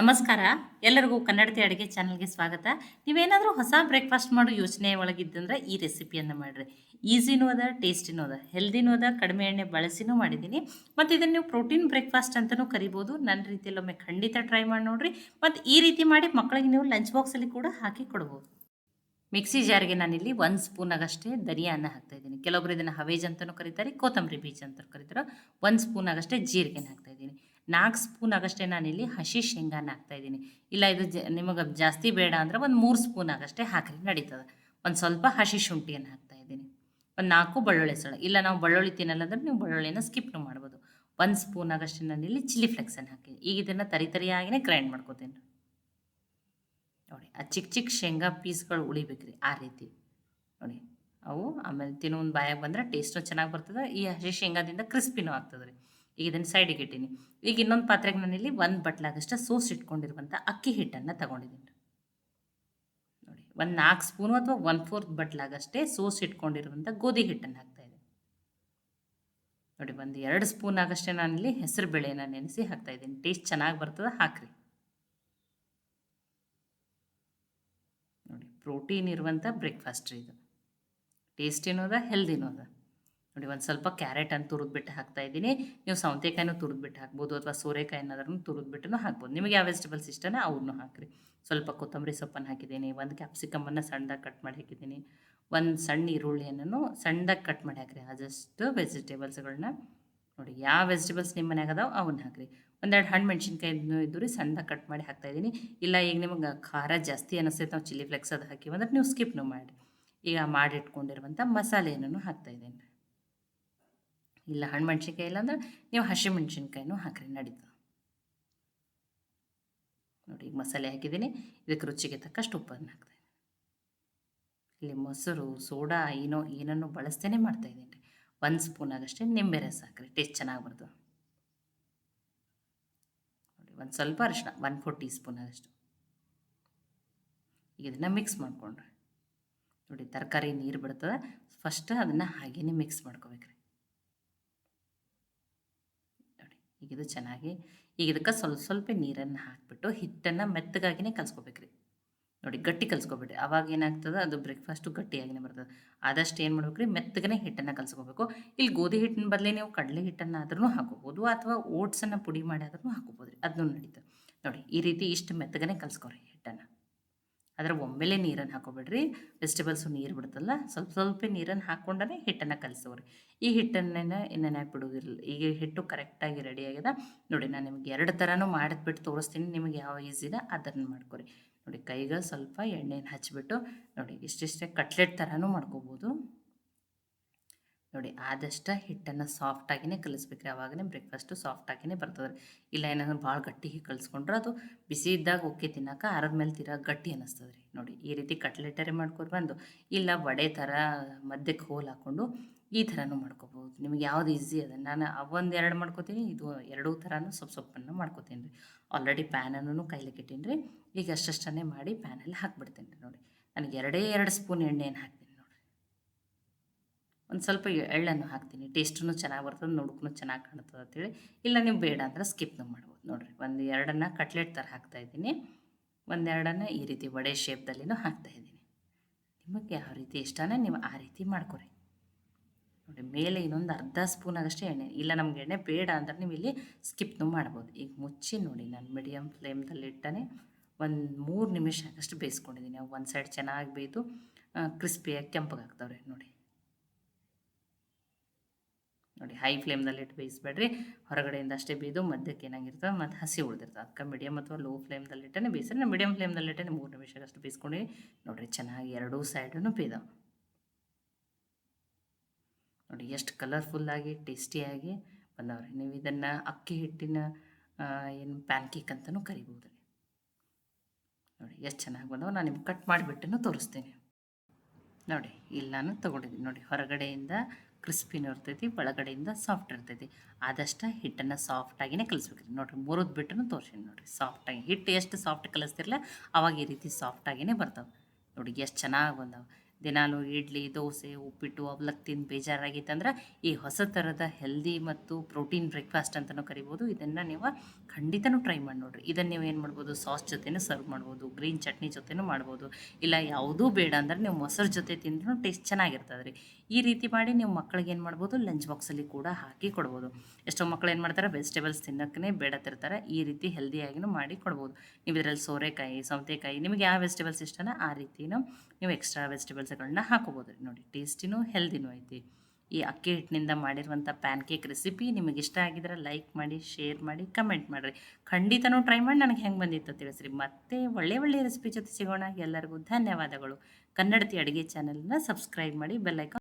ನಮಸ್ಕಾರ. ಎಲ್ಲರಿಗೂ ಕನ್ನಡತಿ ಅಡುಗೆ ಚಾನಲ್ಗೆ ಸ್ವಾಗತ. ನೀವೇನಾದರೂ ಹೊಸ ಬ್ರೇಕ್ಫಾಸ್ಟ್ ಮಾಡೋ ಯೋಚನೆ ಒಳಗಿದ್ದಂದ್ರೆ ಈ ರೆಸಿಪಿಯನ್ನು ಮಾಡಿರಿ. ಈಸಿನೂ ಅದ, ಟೇಸ್ಟಿನೂ ಅದ. ಹೆಲ್ದಿನೂ ಅದ, ಕಡಿಮೆ ಎಣ್ಣೆ ಬಳಸಿನೂ ಮಾಡಿದ್ದೀನಿ. ಮತ್ತು ಇದನ್ನು ನೀವು ಪ್ರೋಟೀನ್ ಬ್ರೇಕ್ಫಾಸ್ಟ್ ಅಂತಲೂ ಕರಿಬೋದು. ನನ್ನ ರೀತಿಯಲ್ಲಿ ಒಮ್ಮೆ ಖಂಡಿತ ಟ್ರೈ ಮಾಡಿ ನೋಡಿರಿ. ಮತ್ತು ಈ ರೀತಿ ಮಾಡಿ ಮಕ್ಕಳಿಗೆ ನೀವು ಲಂಚ್ ಬಾಕ್ಸಲ್ಲಿ ಕೂಡ ಹಾಕಿ ಕೊಡ್ಬೋದು. ಮಿಕ್ಸಿ ಜಾರ್ಗೆ ನಾನಿಲ್ಲಿ ಒಂದು ಸ್ಪೂನಾಗಷ್ಟೇ ಧನಿಯಾನ ಹಾಕ್ತಾಯಿದ್ದೀನಿ ಕೆಲವೊಬ್ರು ಇದನ್ನು ಹವೇಜ್ ಅಂತಲೂ ಕರೀತಾರೆ, ಕೊತ್ತಂಬರಿ ಬೀಜ ಅಂತ ಕರೀತಾರೆ. ಒಂದು ಸ್ಪೂನಾಗಷ್ಟೇ ಜೀರಿಗೆನ ಹಾಕ್ತಾಯಿದ್ದೀನಿ ನಾಲ್ಕು ಸ್ಪೂನ್ ಆಗಷ್ಟೇ ನಾನಿಲ್ಲಿ ಹಸಿ ಶೇಂಗಾನ ಹಾಕ್ತಾಯಿದ್ದೀನಿ ಇಲ್ಲ, ಇದು ಜ, ನಿಮಗೆ ಜಾಸ್ತಿ ಬೇಡ ಅಂದರೆ ಒಂದು ಮೂರು ಸ್ಪೂನ್ ಆಗಷ್ಟೇ ಹಾಕ್ರಿ, ನಡೀತದೆ. ಒಂದು ಸ್ವಲ್ಪ ಹಸಿ ಶುಂಠಿಯನ್ನು ಹಾಕ್ತಾಯಿದ್ದೀನಿ ಒಂದು ನಾಲ್ಕು ಬೆಳ್ಳುಳ್ಳಿ ಸಳ ಇಲ್ಲ, ನಾವು ಬೆಳ್ಳುಳ್ಳಿ ತಿನ್ನಲ್ಲ ಅಂದ್ರೆ ನೀವು ಬೆಳ್ಳುಳ್ಳಿನ ಸ್ಕಿಪ್ನು ಮಾಡ್ಬೋದು. ಒಂದು ಸ್ಪೂನ್ ಆಗಷ್ಟೇ ನಾನಿಲ್ಲಿ ಚಿಲ್ಲಿ ಫ್ಲೆಕ್ಸನ್ನು ಹಾಕಿ ಈಗ ಇದನ್ನು ತರಿ ತರಿಯಾಗಿನೇ ಗ್ರೈಂಡ್ ಮಾಡ್ಕೋತೀನಿ. ನೋಡಿ, ಆ ಚಿಕ್ಕ ಚಿಕ್ಕ ಶೇಂಗಾ ಪೀಸ್ಗಳು ಉಳಿಬೇಕ್ರಿ ಆ ರೀತಿ. ನೋಡಿ, ಅವು ಆಮೇಲೆ ತಿನ್ನೋ ಒಂದು ಬಾಯಾಗ ಬಂದರೆ ಟೇಸ್ಟು ಚೆನ್ನಾಗಿ ಬರ್ತದೆ. ಈ ಹಸಿ ಶೇಂಗಾದಿಂದ ಕ್ರಿಸ್ಪಿನೂ ಆಗ್ತದೆ ರೀ ಈಗ ಇದನ್ನು ಸೈಡಿಗೆ ಇಟ್ಟೀನಿ. ಈಗ ಇನ್ನೊಂದು ಪಾತ್ರೆಗೆ ನಾನಿಲ್ಲಿ ಒಂದು ಬಟ್ಲಾಗಷ್ಟು ಸೋಸ್ ಇಟ್ಕೊಂಡಿರುವಂಥ ಅಕ್ಕಿ ಹಿಟ್ಟನ್ನು ತಗೊಂಡಿದ್ದೀನಿ. ನೋಡಿ, ಒಂದು ನಾಲ್ಕು ಸ್ಪೂನು ಅಥವಾ ಒನ್ ಫೋರ್ತ್ ಬಟ್ಲಾಗಷ್ಟೇ ಸೋಸ್ ಇಟ್ಕೊಂಡಿರುವಂಥ ಗೋಧಿ ಹಿಟ್ಟನ್ನು ಹಾಕ್ತಾಯಿದ್ದೀನಿ ನೋಡಿ, ಒಂದು ಎರಡು ಸ್ಪೂನ್ ಆಗಷ್ಟೇ ನಾನಿಲ್ಲಿ ಹೆಸರು ಬೇಳೆನ ನೆನೆಸಿ ಹಾಕ್ತಾಯಿದ್ದೀನಿ ಟೇಸ್ಟ್ ಚೆನ್ನಾಗಿ ಬರ್ತದೆ, ಹಾಕ್ರಿ. ನೋಡಿ ಪ್ರೋಟೀನ್ ಇರುವಂಥ ಬ್ರೇಕ್ಫಾಸ್ಟ್ ಇದು. ಟೇಸ್ಟಿನೂ ಅದ ಹೆಲ್ದಿನೂ ಅದ ನೋಡಿ, ಒಂದು ಸ್ವಲ್ಪ ಕ್ಯಾರೆಟನ್ನು ತುರಿದ್ಬಿಟ್ಟು ಹಾಕ್ತಾಯಿದ್ದೀನಿ ನೀವು ಸೌತೆಕಾಯಿನೂ ತುರಿದ್ಬಿಟ್ಟು ಹಾಕ್ಬೋದು ಅಥವಾ ಸೋರೆಕಾಯಿನಾದ್ರೂ ತುರಿದ್ಬಿಟ್ಟು ಹಾಕ್ಬೋದು. ನಿಮಗೆ ಯಾವ ವೆಜಿಟೇಬಲ್ಸ್ ಇಷ್ಟನ ಅವ್ರನ್ನೂ ಹಾಕಿರಿ. ಸ್ವಲ್ಪ ಕೊತ್ತಂಬರಿ ಸೊಪ್ಪನ್ನು ಹಾಕಿದ್ದೀನಿ, ಒಂದು ಕ್ಯಾಪ್ಸಿಕಮನ್ನು ಸಣ್ಣದಾಗಿ ಕಟ್ ಮಾಡಿ ಹಾಕಿದ್ದೀನಿ. ಒಂದು ಸಣ್ಣ ಈರುಳ್ಳಿಯನ್ನು ಸಣ್ಣದಾಗಿ ಕಟ್ ಮಾಡಿ ಹಾಕಿರಿ. ಆದಷ್ಟು ವೆಜಿಟೇಬಲ್ಸ್ಗಳನ್ನ ನೋಡಿ, ಯಾವ ವೆಜಿಟೇಬಲ್ಸ್ ನಿಮ್ಮ ಮನೆಯಾಗ ಅದಾವೆ ಅವನ್ನ ಹಾಕಿರಿ. ಒಂದೆರಡು ಹಣ್ಣು ಮೆಣಸಿನ್ಕಾಯಿ ಇದ್ದು ಸಣ್ಣ ಕಟ್ ಮಾಡಿ ಹಾಕ್ತಾಯಿದ್ದೀನಿ ಇಲ್ಲ, ಈಗ ನಿಮಗೆ ಖಾರ ಜಾಸ್ತಿ ಅನಿಸ್ತೈತೆ, ನಾವು ಚಿಲ್ಲಿ ಫ್ಲೆಕ್ಸ್ ಅದು ಹಾಕಿವಿ ಅಂದ್ರೆ ನೀವು ಸ್ಕಿಪ್ನು ಮಾಡಿ ಈಗ ಮಾಡಿಟ್ಕೊಂಡಿರುವಂಥ ಮಸಾಲೆಯನ್ನು ಹಾಕ್ತಾಯಿದ್ದೀನಿ ಇಲ್ಲ ಹಣ್ಣು ಮೆಣಸಿನ್ಕಾಯಿ ಇಲ್ಲ ಅಂದ್ರೆ ನೀವು ಹಸಿ ಮೆಣಸಿನ್ಕಾಯಿನೂ ಹಾಕ್ರಿ ನಡೀತದೆ ನೋಡಿ, ಈಗ ಮಸಾಲೆ ಹಾಕಿದ್ದೀನಿ. ಇದಕ್ಕೆ ರುಚಿಗೆ ತಕ್ಕಷ್ಟು ಉಪ್ಪನ್ನು ಹಾಕ್ತೀನಿ. ಇಲ್ಲಿ ಮೊಸರು, ಸೋಡಾ, ಏನೋ, ಏನನ್ನು ಬಳಸ್ತೇನೆ ಮಾಡ್ತಾಯಿದ್ದೀನಿ ರೀ ಒಂದು ಸ್ಪೂನ್ ಆಗಷ್ಟೇ ನಿಂಬೆ ರಸ ಹಾಕ್ರಿ, ಟೇಸ್ಟ್ ಚೆನ್ನಾಗಿ ಬರ್ತದೆ. ನೋಡಿ, ಒಂದು ಸ್ವಲ್ಪ ಅರಿಶಿನ ಒನ್ ಫೋರ್ ಟೀ ಸ್ಪೂನ್ ಆಗಷ್ಟು ಈಗ ಇದನ್ನು ಮಿಕ್ಸ್ ಮಾಡ್ಕೊಂಡ್ರಿ. ನೋಡಿ, ತರಕಾರಿ ನೀರು ಬಿಡ್ತದೆ. ಫಸ್ಟ್ ಅದನ್ನು ಹಾಗೇನೆ ಮಿಕ್ಸ್ ಮಾಡ್ಕೋಬೇಕ್ರಿ. ನೋಡಿ ಈಗ ಇದು ಚೆನ್ನಾಗಿ ಈಗ ಇದಕ್ಕೆ ಸ್ವಲ್ಪ ಸ್ವಲ್ಪ ನೀರನ್ನು ಹಾಕಿಬಿಟ್ಟು ಹಿಟ್ಟನ್ನು ಮೆತ್ತಗಾಗಿನೇ ಕಲಿಸ್ಕೋಬೇಕ್ರಿ. ನೋಡಿ ಗಟ್ಟಿ ಕಲ್ಸ್ಕೊಬೇಡ್ರಿ. ಅವಾಗ ಏನಾಗ್ತದೆ? ಅದು ಬ್ರೇಕ್ಫಾಸ್ಟು ಗಟ್ಟಿಯಾಗಿನೇ ಬರ್ತದೆ. ಆದಷ್ಟು ಏನು ಮಾಡ್ಬೇಕ್ರಿ? ಮೆತ್ತಗನೇ ಹಿಟ್ಟನ್ನು ಕಲ್ಸ್ಕೋಬೇಕು. ಇಲ್ಲಿ ಗೋಧಿ ಹಿಟ್ಟಿನ ಬದಲೇ ನೀವು ಕಡಲೆ ಹಿಟ್ಟನ್ನು ಆದ್ರೂ ಹಾಕೋಬೋದು ಅಥವಾ ಓಟ್ಸನ್ನು ಪುಡಿ ಮಾಡಿ ಆದ್ರೂ ಹಾಕೋಬೋದು ರೀ ಅದನ್ನು ನಡೀತದೆ. ನೋಡಿ ಈ ರೀತಿ ಇಷ್ಟು ಮೆತ್ತಗನೇ ಕಲಿಸ್ಕೊರಿ. ಅದರ ಒಮ್ಮೆಲೆ ನೀರನ್ನು ಹಾಕೋಬೇಡ್ರಿ. ವೆಜಿಟೇಬಲ್ಸು ನೀರು ಬಿಡ್ತಲ್ಲ ಸ್ವಲ್ಪ ಸ್ವಲ್ಪ ನೀರನ್ನು ಹಾಕ್ಕೊಂಡೇ ಹಿಟ್ಟನ್ನು ಕಲಿಸೋರಿ ಈ ಹಿಟ್ಟನ್ನೇನ ನೆನೆ ಬಿಡೋದಿಲ್ಲ ಈಗ ಹಿಟ್ಟು ಕರೆಕ್ಟಾಗಿ ರೆಡಿ ಆಗ್ಯದ. ನೋಡಿ, ನಾನು ನಿಮ್ಗೆ ಎರಡು ಥರನೂ ಮಾಡಿದ್ಬಿಟ್ಟು ತೋರಿಸ್ತೀನಿ, ನಿಮಗೆ ಯಾವ ಈಸಿದ ಅದನ್ನು ಮಾಡ್ಕೊರಿ. ನೋಡಿ, ಕೈಗೆ ಸ್ವಲ್ಪ ಎಣ್ಣೆನ ಹಚ್ಚಿಬಿಟ್ಟು ನೋಡಿ, ಇಷ್ಟಿಷ್ಟೇ ಕಟ್ಲೆಟ್ ಥರನೂ ಮಾಡ್ಕೋಬೋದು. ನೋಡಿ, ಆದಷ್ಟು ಹಿಟ್ಟನ್ನು ಸಾಫ್ಟಾಗಿಯೇ ಕಲಿಸ್ಬೇಕ್ರಿ. ಆವಾಗನೇ ಬ್ರೇಕ್ಫಾಸ್ಟು ಸಾಫ್ಟಾಗಿಯೇ ಬರ್ತದೆ ರೀ ಇಲ್ಲ ಏನಾದ್ರು ಭಾಳ ಗಟ್ಟಿಗೆ ಕಲಿಸ್ಕೊಂಡ್ರೆ ಅದು ಬಿಸಿ ಇದ್ದಾಗ ಓಕೆ ತಿನ್ನೋಕೆ, ಆರದ ಮೇಲೆ ತೀರಾ ಗಟ್ಟಿ ಅನ್ನಿಸ್ತದೆ ರೀ ನೋಡಿ, ಈ ರೀತಿ ಕಟ್ಲೆಟರೇ ಮಾಡ್ಕೊಂಡು ಬಂದು, ಇಲ್ಲ ವಡೆ ಥರ ಮಧ್ಯಕ್ಕೆ ಹೋಲ್ ಹಾಕ್ಕೊಂಡು ಈ ಥರನೂ ಮಾಡ್ಕೋಬೋದು. ನಿಮ್ಗೆ ಯಾವ್ದು ಈಸಿ ಅದ, ನಾನು ಅವೊಂದು ಎರಡು ಮಾಡ್ಕೋತೀನಿ, ಇದು ಎರಡೂ ಥರನೂ ಸೊಪ್ಪು ಸೊಪ್ಪನ್ನು ಮಾಡ್ಕೋತೀನಿ. ರೀ ಆಲ್ರೆಡಿ ಪ್ಯಾನನ್ನು ಕೈಲಿಕ್ಕೆ ಇಟ್ಟೀನಿ ರೀ ಈಗ ಅಷ್ಟಷ್ಟನ್ನೇ ಮಾಡಿ ಪ್ಯಾನಲ್ಲಿ ಹಾಕ್ಬಿಡ್ತೀನಿ. ರೀ ನೋಡಿ, ನನಗೆ ಎರಡೇ ಎರಡು ಸ್ಪೂನ್ ಎಣ್ಣೆಯನ್ನು ನೋಡಿರಿ ಒಂದು ಸ್ವಲ್ಪ ಎಳ್ಳನ್ನು ಹಾಕ್ತೀನಿ. ಟೇಸ್ಟೂ ಚೆನ್ನಾಗಿ ಬರ್ತದೆ, ನೋಡೋಕ್ಕೂ ಚೆನ್ನಾಗಿ ಕಾಣ್ತದೆ ಅಂತೇಳಿ. ಇಲ್ಲ ನೀವು ಬೇಡ ಅಂದ್ರೆ ಸ್ಕಿಪ್ನು ಮಾಡ್ಬೋದು. ನೋಡಿರಿ, ಒಂದು ಎರಡನ್ನು ಕಟ್ಲೆಟ್ ಥರ ಹಾಕ್ತಾಯಿದ್ದೀನಿ ಒಂದೆರಡನ್ನು ಈ ರೀತಿ ವಡೆ ಶೇಪ್ದಲ್ಲಿನೂ ಹಾಕ್ತಾಯಿದ್ದೀನಿ ನಿಮಗೆ ಯಾವ ರೀತಿ ಇಷ್ಟನೇ ನೀವು ಆ ರೀತಿ ಮಾಡ್ಕೊರಿ. ನೋಡಿ, ಮೇಲೆ ಇನ್ನೊಂದು ಅರ್ಧ ಸ್ಪೂನ್ ಆಗಷ್ಟೇ ಎಣ್ಣೆ, ಇಲ್ಲ ನಮ್ಗೆ ಎಣ್ಣೆ ಬೇಡ ಅಂದ್ರೆ ನೀವು ಇಲ್ಲಿ ಸ್ಕಿಪ್ನು ಮಾಡ್ಬೋದು. ಈಗ ಮುಚ್ಚಿ ನೋಡಿ, ನಾನು ಮೀಡಿಯಮ್ ಫ್ಲೇಮ್ದಲ್ಲಿ ಇಟ್ಟನೆ ಒಂದು ಮೂರು ನಿಮಿಷ ಆಗಷ್ಟು ಬೇಯಿಸ್ಕೊಂಡಿದ್ದೀನಿ. ಒಂದು ಸೈಡ್ ಚೆನ್ನಾಗಿ ಬೇಯ್ದು ಕ್ರಿಸ್ಪಿಯಾಗಿ ಕೆಂಪಗಾಗ್ತಾವ್ರಿ ನೋಡಿ. ನೋಡಿ ಹೈ ಫ್ಲೇಮ್ದಲ್ಲಿ ಇಟ್ಟು ಬೇಯಿಸ್ಬೇಡ್ರಿ. ಹೊರಗಡೆಯಿಂದ ಅಷ್ಟೇ ಬೀದು ಮಧ್ಯಕ್ಕೆ ಏನಾಗಿರ್ತದೆ ಮತ್ತು ಹಸಿ ಉಳಿದಿರ್ತದೆ ಅದಕ್ಕೆ ಮೀಡಿಯಮ್ ಅಥವಾ ಲೋ ಫ್ಲೇಮ್ದಲ್ಲಿ ಇಟ್ಟನೆ ಬೇಯಿಸ್ರೆ. ಮೀಡಿಯಮ್ ಫ್ಲೇಮ್ದಲ್ಲಿ ಇಟ್ಟನೆ ಮೂರು ನಿಮಿಷಕ್ಕಷ್ಟು ಬೇಯಿಸ್ಕೊಂಡು ನೋಡಿರಿ ಚೆನ್ನಾಗಿ ಎರಡೂ ಸೈಡನ್ನು ಬೀದ ನೋಡಿ ಎಷ್ಟು ಕಲರ್ಫುಲ್ಲಾಗಿ ಟೇಸ್ಟಿಯಾಗಿ ಬಂದವ್ರಿ. ನೀವು ಇದನ್ನು ಅಕ್ಕಿ ಹಿಟ್ಟಿನ ಏನು ಪ್ಯಾನ್ ಕೇಕ್ ಅಂತಲೂ ಕರಿಬೋದು. ನೋಡಿ ಎಷ್ಟು ಚೆನ್ನಾಗಿ ಬಂದವು. ನಾನು ನಿಮ್ಗೆ ಕಟ್ ಮಾಡಿಬಿಟ್ಟು ತೋರಿಸ್ತೀನಿ. ನೋಡಿ, ಇಲ್ಲಿ ನಾನು ತೊಗೊಂಡಿದ್ದೀನಿ. ನೋಡಿ, ಹೊರಗಡೆಯಿಂದ ಕ್ರಿಸ್ಪಿನೂ ಇರ್ತೈತಿ, ಒಳಗಡೆಯಿಂದ ಸಾಫ್ಟ್ ಇರ್ತೈತಿ. ಆದಷ್ಟು ಹಿಟ್ಟನ್ನು ಸಾಫ್ಟಾಗಿಯೇ ಕಲಿಸ್ಬೇಕ್ರಿ. ನೋಡಿರಿ, ಮುರಿದು ಬಿಟ್ಟು ತೋರಿಸಿನಿ ನೋಡಿರಿ. ಸಾಫ್ಟಾಗಿ ಹಿಟ್ಟು ಎಷ್ಟು ಸಾಫ್ಟ್ ಕಲಿಸ್ತಿರಲ್ಲ ಅವಾಗ ಈ ರೀತಿ ಸಾಫ್ಟಾಗಿಯೇ ಬರ್ತಾವೆ. ನೋಡಿ, ಎಷ್ಟು ಚೆನ್ನಾಗಿ ಬಂದವು. ದಿನಾಲು ಇಡ್ಲಿ, ದೋಸೆ, ಉಪ್ಪಿಟ್ಟು ಅವಲಕ್ಕಿ ತಿಂದು ಬೇಜಾರಾಗಿತ್ತಂದ್ರೆ ಈ ಹೊಸ ಥರದ ಹೆಲ್ದಿ ಮತ್ತು ಪ್ರೋಟೀನ್ ಬ್ರೇಕ್ಫಾಸ್ಟ್ ಅಂತಲೂ ಕರಿಬೋದು. ಇದನ್ನು ನೀವು ಖಂಡಿತನೂ ಟ್ರೈ ಮಾಡಿ ನೋಡಿರಿ. ಇದನ್ನು ನೀವು ಏನು ಮಾಡ್ಬೋದು? ಸಾಸ್ ಜೊತೆನೂ ಸರ್ವ್ ಮಾಡ್ಬೋದು. ಗ್ರೀನ್ ಚಟ್ನಿ ಜೊತೆನೂ ಮಾಡ್ಬೋದು. ಇಲ್ಲ ಯಾವುದೂ ಬೇಡ ಅಂದ್ರೆ ನೀವು ಮೊಸರು ಜೊತೆ ತಿಂದ್ರೂ ಟೇಸ್ಟ್ ಚೆನ್ನಾಗಿರ್ತದೆ ರೀ ಈ ರೀತಿ ಮಾಡಿ ನೀವು ಮಕ್ಳಿಗೆ ಏನು ಮಾಡ್ಬೋದು? ಲಂಚ್ ಬಾಕ್ಸಲ್ಲಿ ಕೂಡ ಹಾಕಿ ಕೊಡ್ಬೋದು. ಎಷ್ಟೋ ಮಕ್ಕಳು ಏನು ಮಾಡ್ತಾರೆ? ವೆಜಿಟೇಬಲ್ಸ್ ತಿನ್ನೋಕ್ಕೇ ಬೇಡತಿರ್ತಾರೆ ಈ ರೀತಿ ಹೆಲ್ದಿಯಾಗಿನೂ ಮಾಡಿ ಕೊಡ್ಬೋದು. ನೀವು ಇದರಲ್ಲಿ ಸೋರೆಕಾಯಿ, ಸೌತೆಕಾಯಿ ನಿಮಗೆ ಯಾವ ವೆಜಿಟೇಬಲ್ಸ್ ಇಷ್ಟನೋ ಆ ರೀತಿನೂ ನೀವು ಎಕ್ಸ್ಟ್ರಾ ವೆಜಿಟೇಬಲ್ಸ್ಗಳನ್ನ ಹಾಕೋಬೋದು ರೀ ನೋಡಿ, ಟೇಸ್ಟಿನೂ ಹೆಲ್ದಿನೂ ಐತಿ. ಈ ಅಕ್ಕಿ ಹಿಟ್ಟಿನಿಂದ ಮಾಡಿರುವಂಥ ಪ್ಯಾನ್ ಕೇಕ್ ರೆಸಿಪಿ ನಿಮಗೆ ಇಷ್ಟ ಆಗಿದ್ರೆ ಲೈಕ್ ಮಾಡಿ, ಶೇರ್ ಮಾಡಿ, ಕಮೆಂಟ್ ಮಾಡಿರಿ. ಖಂಡಿತನೂ ಟ್ರೈ ಮಾಡಿ ನನಗೆ ಹೆಂಗೆ ಬಂದಿತ್ತು ತಿಳಿಸ್ರಿ. ಮತ್ತೆ ಒಳ್ಳೆ ಒಳ್ಳೆ ರೆಸಿಪಿ ಜೊತೆ ಸಿಗೋಣ. ಎಲ್ಲರಿಗೂ ಧನ್ಯವಾದಗಳು. ಕನ್ನಡತಿ ಅಡುಗೆ ಚಾನಲ್ನ ಸಬ್ಸ್ಕ್ರೈಬ್ ಮಾಡಿ ಬೆಲ್ಲೈಕಾನ್